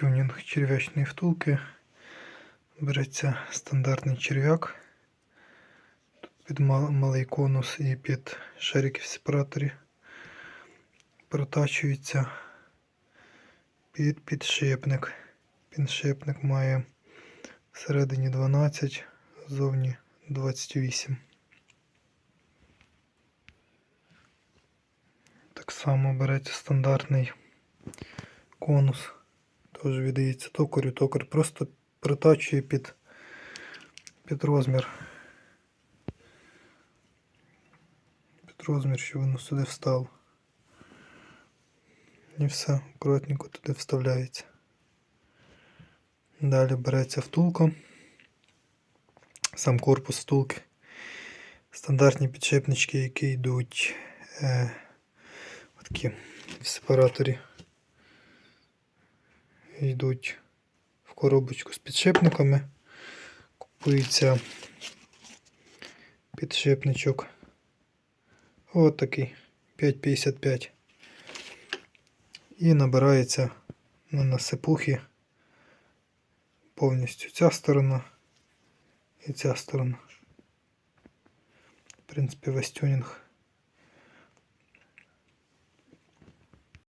Тюнінг черв'ячної втулки. Береться стандартний черв'як. Тут під малий конус і під шарики в сепараторі. Протачується під підшипник. Підшипник має всередині 12, ззовні 28. Так само береться стандартний конус. Теж віддається токарю. Токар просто притачує під, під розмір. Під розмір, що воно сюди встало. І все, акуратненько туди вставляється. Далі береться втулка. Сам корпус втулки. Стандартні підшипнички, які йдуть е, такі в сепараторі. Йдуть в коробочку з підшипниками. Купується підшипничок. От такий 5,55. І набирається на насипухи повністю ця сторона і ця сторона. В принципі, весь тюнінг